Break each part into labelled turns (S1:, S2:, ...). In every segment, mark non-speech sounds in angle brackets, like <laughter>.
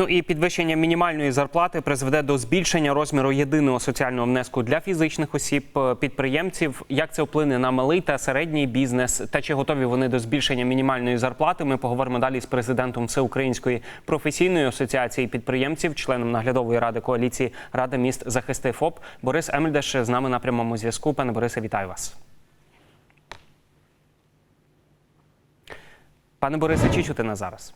S1: Ну і підвищення мінімальної зарплати призведе до збільшення розміру єдиного соціального внеску для фізичних осіб, е, підприємців. Як це вплине на малий та середній бізнес? Та чи готові вони до збільшення мінімальної зарплати? Ми поговоримо далі з президентом Всеукраїнської професійної асоціації підприємців, членом наглядової ради коаліції Рада міст захисти ФОП Борис Емельдеш з нами на прямому зв'язку. Пане Борисе, вітаю вас. Пане Борисе, чи чути нас зараз?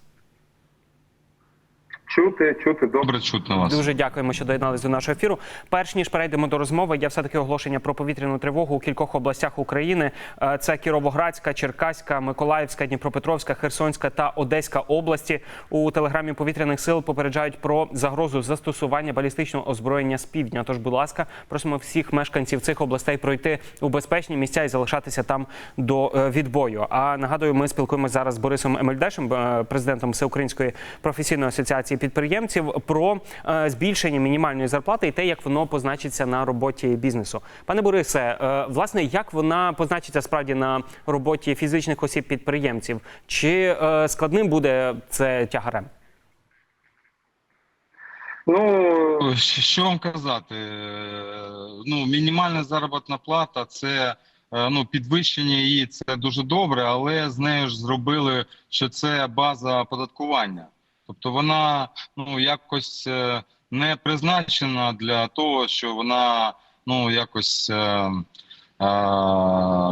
S2: Чути, чути добре.
S3: Добре чутно вас.
S1: Дуже дякуємо, що доєднались до нашого ефіру. Перш ніж перейдемо до розмови, є все таки оголошення про повітряну тривогу у кількох областях України. Е, Це Кіровоградська, Черкаська, Миколаївська, Дніпропетровська, Херсонська та Одеська області. У телеграмі повітряних сил попереджають про загрозу застосування балістичного озброєння з півдня. Тож, будь ласка, просимо всіх мешканців цих областей пройти у безпечні місця і залишатися там до е, відбою. А нагадую, ми спілкуємося зараз з Борисом Емельдешем, е, президентом Всеукраїнської професійної асоціації підприємців, про е, збільшення мінімальної зарплати і те, як воно позначиться на роботі бізнесу. Пане Борисе, е, власне, як вона позначиться справді на роботі фізичних осіб підприємців? Чи е, складним буде це тягарем?
S2: Ну
S3: Що вам казати? Ну, мінімальна заробітна плата це ну, підвищення її це дуже добре, але з нею ж зробили, що це база оподаткування. Тобто вона ну якось е, не призначена для того, що вона ну якось е, е,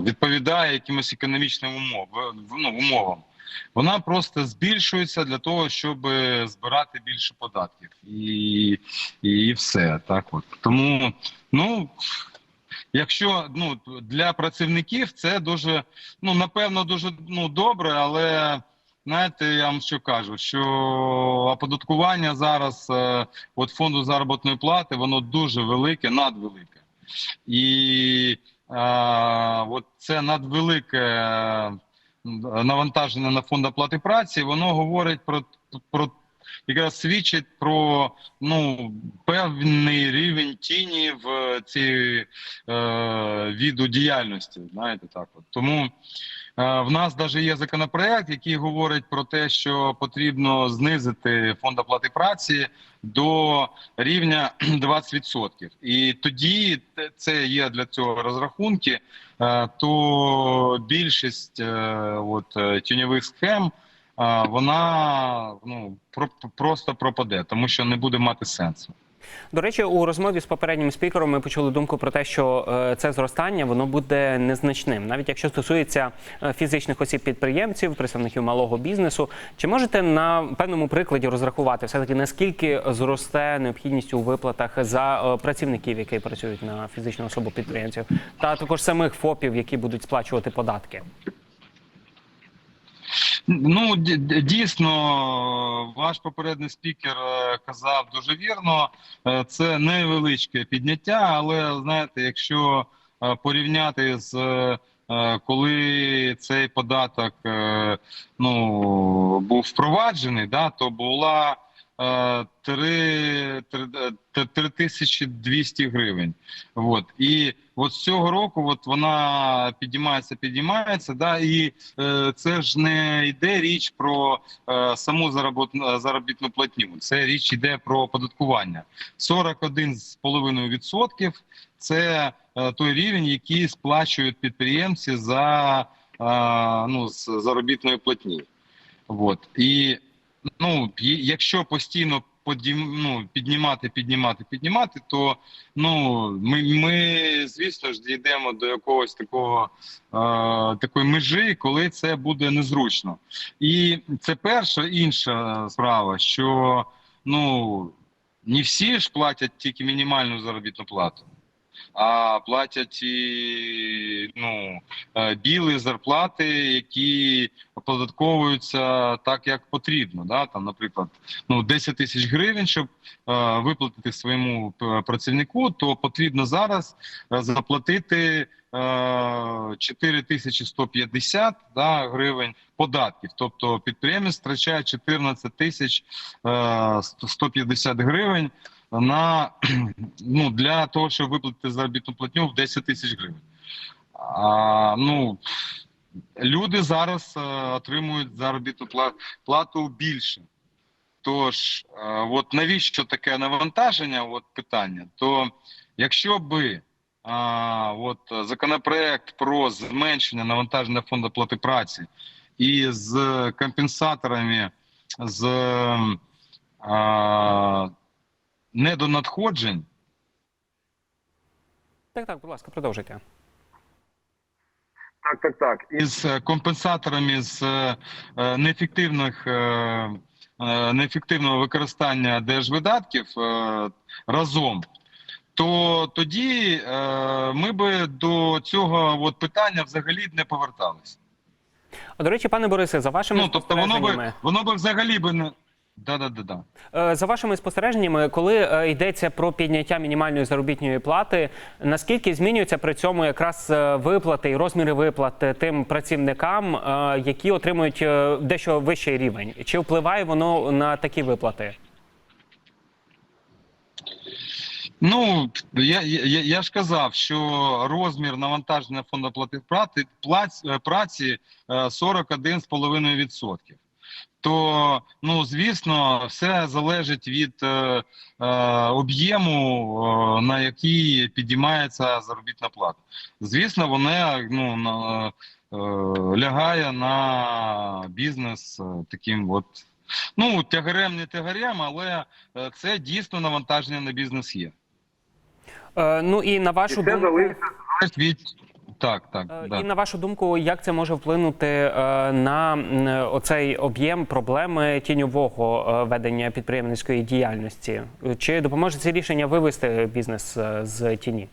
S3: відповідає якимось економічним умов, ну, умовам. Вона просто збільшується для того, щоб збирати більше податків, і, і, все так. От тому, ну якщо ну для працівників це дуже ну напевно дуже ну добре, але знаєте, я вам що кажу, що оподаткування зараз е, от фонду заробітної плати воно дуже велике, надвелике, і е, от це надвелике е, навантаження на фонд оплати праці, воно говорить про, про якраз свідчить про ну певний рівень тіні в цій е, віду діяльності. Знаєте, так от тому. е, В нас навіть є законопроект, який говорить про те, що потрібно знизити фонд оплати праці до рівня <clears throat> 20%. І тоді це є для цього розрахунки. е, То більшість е, от тіньових схем вона ну про- просто пропаде, тому що не буде мати сенсу.
S1: До речі, у розмові з попереднім спікером ми почули думку про те, що е, це зростання воно буде незначним, навіть якщо стосується е, фізичних осіб підприємців, представників малого бізнесу. Чи можете на певному прикладі розрахувати все таки наскільки зросте необхідність у виплатах за е, працівників, які працюють на фізичну особу підприємців, та також самих ФОПів, які будуть сплачувати податки?
S3: Ну ді- ді- дійсно, ваш попередній спікер е, казав дуже вірно. Е, Це невеличке підняття, але знаєте, якщо е, порівняти з коли цей податок ну був впроваджений, да, то була 3, 3200 гривень. От. І от з цього року от вона підіймається, підіймається, да, і е, це ж не йде річ про е, саму заробітну, заробітну платню. Це річ йде про оподаткування. 41,5% – це е, той рівень, який сплачують підприємці за е, ну, заробітної платні. От. І ну, якщо постійно подім, ну, піднімати, піднімати, піднімати, то ну, ми, ми звісно ж дійдемо до якогось такого е, такої межі, коли це буде незручно. І це перша інша справа, що ну, не всі ж платять тільки мінімальну заробітну плату. А платять і ну, е, білі зарплати, які оподатковуються так, як потрібно. Да? Там, наприклад, ну 10 тисяч гривень, щоб е, виплатити своєму е, працівнику, то потрібно зараз е, заплатити е, 4150 да, гривень податків. Тобто підприємець втрачає 14 тисяч е, 150 гривень на <clears throat> ну для того, щоб виплатити заробітну платню в 10 тисяч гривень. А, ну люди зараз е, отримують заробітну плату більше. Тож, е, от навіщо таке навантаження? От питання. То якщо би а, от законопроект про зменшення навантаження фонду плати праці і з компенсаторами з а, недонадходжень,
S1: Так, так, будь ласка, продовжуйте.
S2: Так, так, так. І
S3: із е, компенсаторами з е, е, неефективних неефективного використання держвидатків разом, то тоді е, ми би до цього от питання взагалі не поверталися.
S1: А до речі, пане Борисе, за вашими
S3: Ну тобто воно би воно би взагалі би не да, да, да, да.
S1: За вашими спостереженнями, коли е, йдеться про підняття мінімальної заробітної плати, наскільки змінюються при цьому якраз е, виплати і розміри виплат е, тим працівникам, які отримують дещо вищий рівень? Чи впливає воно на такі виплати?
S3: Ну я, я, я ж казав, що розмір навантаження фонду плати праці, плац- е, праці е, 41,5%. То, ну звісно, все залежить від е, е, об'єму, е, на який підіймається заробітна плата. Звісно, вона ну, на, е, лягає на бізнес е, таким от. Ну, тягарем не тягарем, але е, це дійсно навантаження на бізнес є.
S1: Е, Ну і на
S2: і це
S1: думку.
S2: Залежить
S3: від так, так,
S1: е,
S3: да.
S1: і на вашу думку, як це може вплинути е, на оцей об'єм проблеми тіньового е, ведення підприємницької діяльності? Чи допоможе це рішення вивести бізнес з тіні?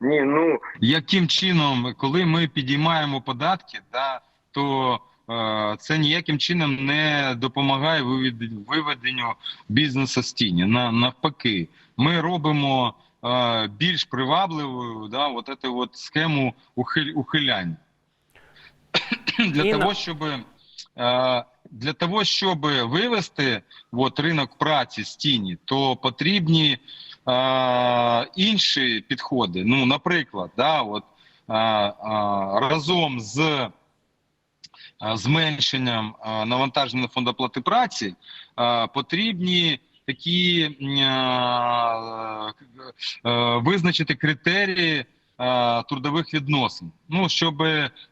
S2: Ні, ну
S3: яким чином, коли ми підіймаємо податки, да, то е, це ніяким чином не допомагає виведенню бізнесу з тіні. На, навпаки, ми робимо е, більш привабливою да, от эту от схему ухиль, ухилянь. Для того, щоб е, для того, щоб вивести от, ринок праці з тіні, то потрібні е, інші підходи. Ну, наприклад, да, от, е, е, разом з зменшенням навантаження на фонд оплати праці потрібні такі е, е, визначити критерії е, трудових відносин. Ну, щоб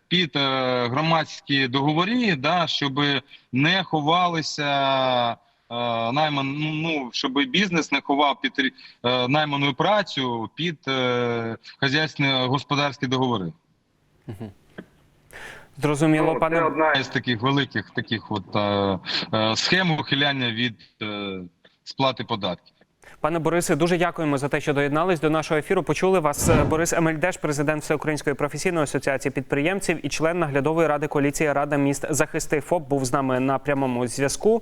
S3: під е, громадські договорі, да, щоб не ховалися е, найман, ну, ну, щоб бізнес не ховав під е, найману працю під е, хазяйські господарські договори.
S1: Зрозуміло,
S2: ну,
S1: пане
S2: це одна
S3: Одна із таких великих таких от е, е, схем ухиляння від е, сплати податків.
S1: Пане Борисе, дуже дякуємо за те, що доєднались до нашого ефіру. Почули вас Е, Борис Емельдеш, президент Всеукраїнської професійної асоціації підприємців і член наглядової ради коаліції Рада міст захисти ФОП був з нами на прямому зв'язку.